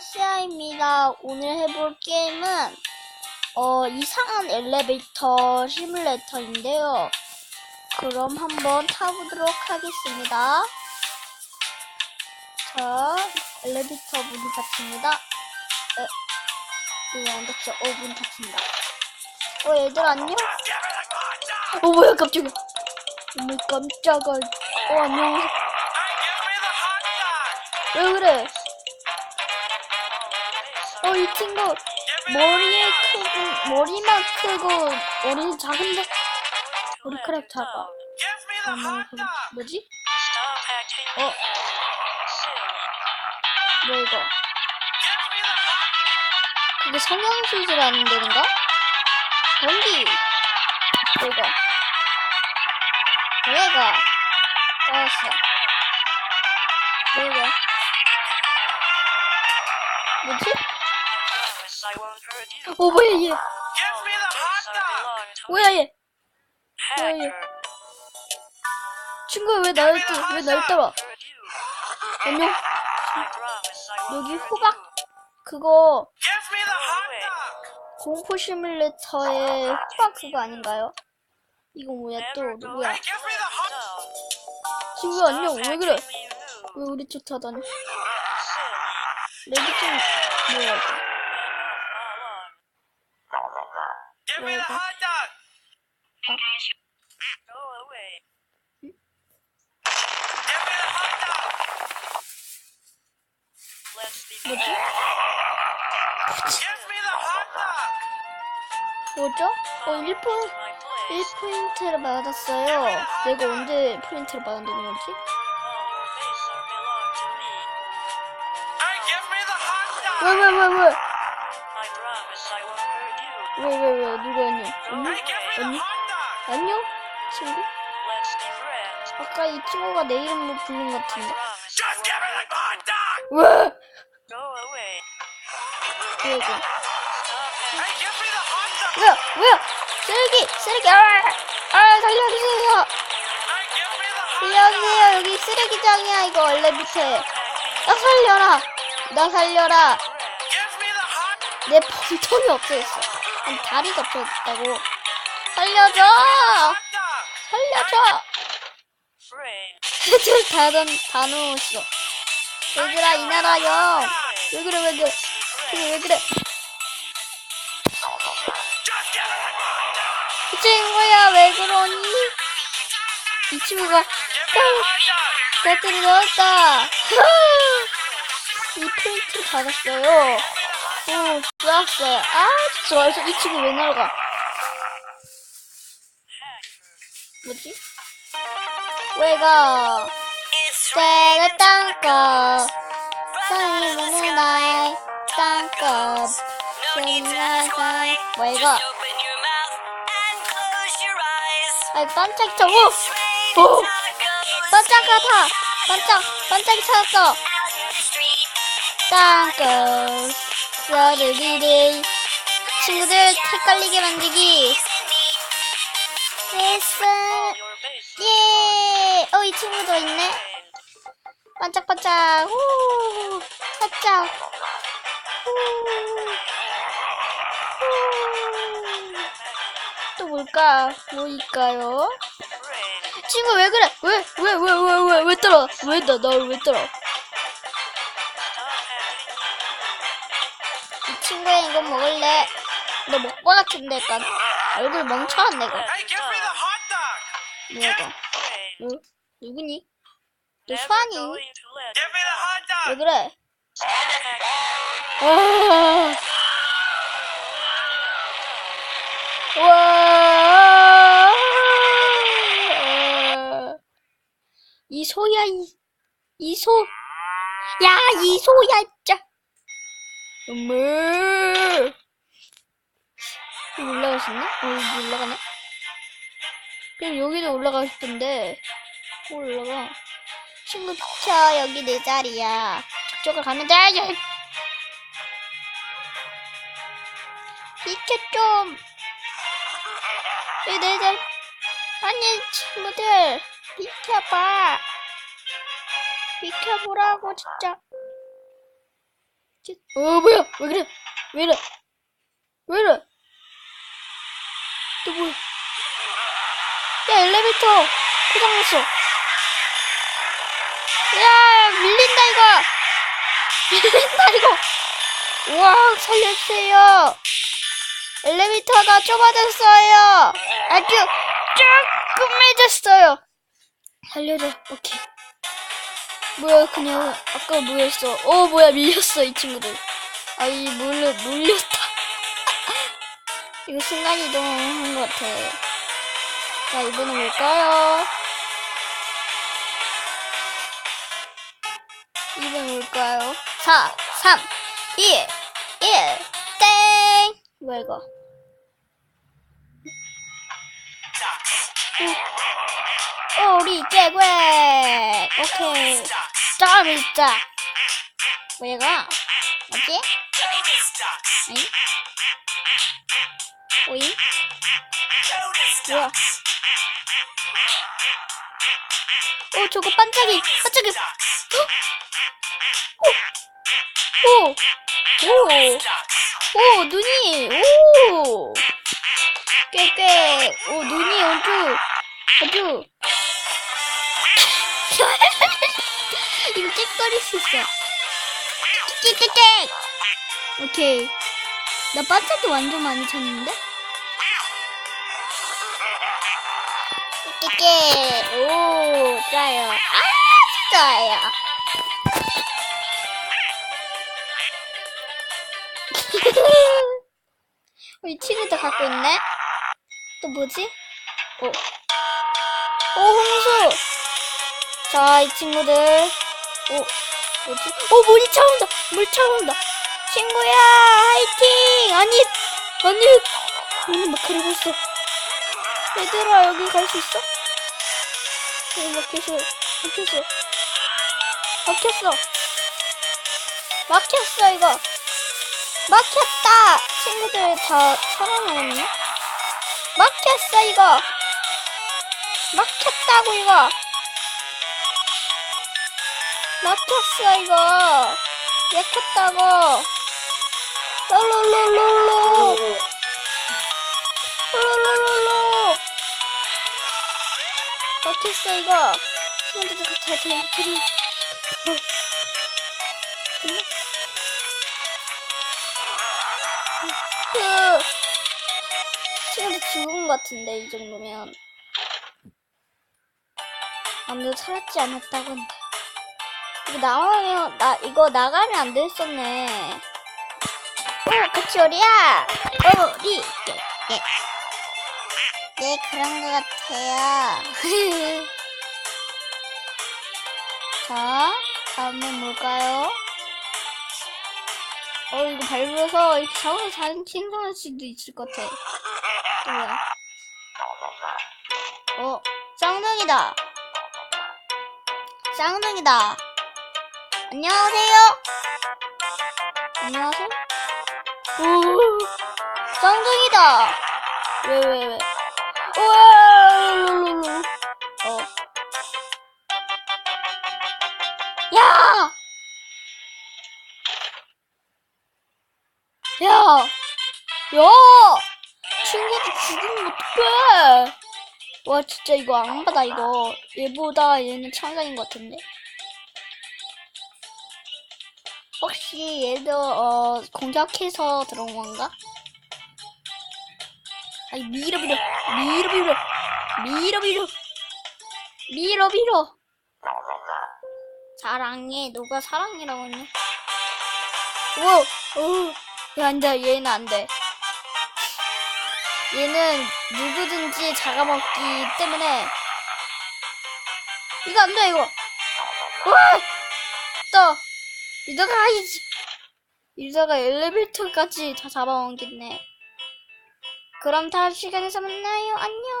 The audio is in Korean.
시아입니다. 오늘 해볼 게임은 어, 이상한 엘리베이터 시뮬레이터인데요. 그럼 한번 타보도록 하겠습니다. 자, 엘리베이터 문이 닫힙니다. 에, 이거 안 닫혀. 어, 문 닫힌다. 어, 얘들 안녕? 어, 뭐야, 깜짝이야. 어머, 깜짝아. 어, 안녕. 왜 그래? 어, 이 친구 머리에 크고 머리만 크고 머리는 작은데 머리카락 작아. 어머, 그 뭐지? 어, 뭐 이거? 그게 성형수술하는 데인가? 연기. 뭐 이거? 뭐가? 떠왔어. 뭐 이거? 뭐지? 어, 뭐야 얘? 뭐야 얘? 뭐야 얘? 친구야 왜 날, 따- 왜날 따라? 안녕? 여기 호박 그거 공포 시뮬레이터의 호박 그거 아닌가요? 이거 뭐야 또 누구야? 친구야 안녕 왜 그래? 왜 우리 쫓아다니? 레드 좀 뭐야 이거? 뭐지? 뭐죠? 어 1포 1포인트를 받았어요. 내가 언제 포인트를 받았다는 거지? 왜왜 왜 왜? 왜 왜 왜 누가 안녕? 안녕? 안녕? 안녕? 친구? 아까 이 친구가 내 이름을 부른 것 같은데? 왜? 왜? 뭐야? 뭐야? 쓰레기! 쓰레기! 아! 아 살려주세요! 살려주세요! 여기 쓰레기장이야 이거 원래 밑에 나 살려라! 나 살려라! 내 폰통이 없어졌어 아니 다리가 없어졌다고. 살려줘! 살려줘! 애들 다, 던, 다 넣었어 얘들아 이 나라요 왜 그래 왜 그래? 그래, 왜 그래? 이 친구야 왜 그러니? 이 친구가 배터리 넣었다 이 프린트 받았어요 오 좋았어요. 아 좋아서 이 친구 왜 날아가? 뭐지? 왜가 땅값 사랑이 먹는 나의 땅값 생각할 왜가 아이 반짝이쳐. 오! 오! 반짝 같아 반짝 반짝이 찾았어. 땅끝 서르리리 친구들 헷갈리게 만들기 됐어 예! 어, 이 친구도 있네. 반짝반짝. 후! 살짝. 후! 후! 또 뭘까? 뭐일까요? 친구 왜 그래? 왜? 왜? 왜? 왜? 왜? 왜 떨어? 왜 나? 나왜 떨어? 친구야 이거 먹을래? 너 먹고 같은데 약간 얼굴 멍청한 내가. 뭐야 이거? 어? 누구니? 너 수환이? 왜 그래? 아. 와. 이 소야 이 이소. 야 이소야 진짜. 엄마. 올라갈 수 있나? 어 여기 올라가네. 그럼 여기도 올라가고 싶은데 못 올라가. 친구 비켜 여기 내 자리야. 저쪽을 가면 돼. 비켜 좀. 여기 내 자리. 아니 친구들 비켜봐. 비켜보라고 진짜. 찢- 어, 뭐야? 왜 그래? 왜 이래? 왜 이래? 또 뭐야? 야, 엘리베이터 고장났어. 야, 밀린다, 이거! 밀린다, 이거! 우와, 살려주세요! 엘리베이터가 좁아졌어요! 아주 조금해졌어요! 살려줘, 오케이. 뭐야, 그냥, 아까 뭐였어? 어, 뭐야, 밀렸어, 이 친구들. 아, 이, 몰려, 몰렸다. 이거 순간이동한 것 같아. 자, 이번엔 뭘까요? 이번 뭘까요? 4, 3, 2, 1, 땡! 뭐야, 이거? 오, 우리 깨괴! 오케이. 짜, 밀자. 뭐야, 이거? 뭐지? 응? 오잉? 뭐야? 오, 저거 반짝이, 반짝이. 헉! 오, 오, 오, 눈이, 오, 꾀꾀, 오, 눈이 아주, 아주. 짹거릴 수 있어. 짹짹짹. 오케이. 나 반짝이 완전 많이 쳤는데? 깨깨 오 좋아요 아 어, 이 친구도 갖고 있네 또 뭐지? 오, 오 홍수 자 이 친구들 오 뭐지? 오 물이 차온다. 물 차온다. 친구야 화이팅! 아니 아니 문이 막 그러고 있어. 얘들아 여기 갈 수 있어? 여기 막혔어. 막혔어. 막혔어. 막혔어 이거. 막혔다! 친구들 다 살아남았네. 막혔어 이거. 막혔다고 이거 막혔어 이거. 막혔다고. 롤롤롤롤롤. 롤롤롤롤 막혔어 이거. 친구들 다 잘, 잘, 그 친구들 죽은 것 같은데 이 정도면. 아무도 살았지 않았다고 한다 이거 나가면 나 이거 나가면 안 됐었네 어 같이 오리야 오리 예, 예. 네 그런 것 같아요 자 다음은 뭘까요? 어 이거 밟아서 이렇게 잡아서 사진 신선할 수도 있을 것 같아. 또 뭐야? 어 쌍둥이다. 쌍둥이다. 안녕하세요. 안녕하세요. 오 쌍둥이다. 왜 왜 왜? 우와 룰루루. 어. 야! 야! 야! 친구들 죽으면 어떡해! 와, 진짜 이거 악마다, 이거. 얘보다 얘는 천상인 것 같은데? 혹시 얘도, 어, 공격해서 들어온 건가? 아니. 밀어, 밀어. 밀어, 밀어. 사랑해. 누가 사랑이라고 했냐? 우와, 어. 야, 안 돼. 얘는 안 돼. 얘는 누구든지 잡아먹기 때문에 이거 안 돼, 이거. 와! 또 이러다가. 이러다가 엘리베이터까지 다 잡아먹겠네. 그럼 다음 시간에서 만나요. 안녕.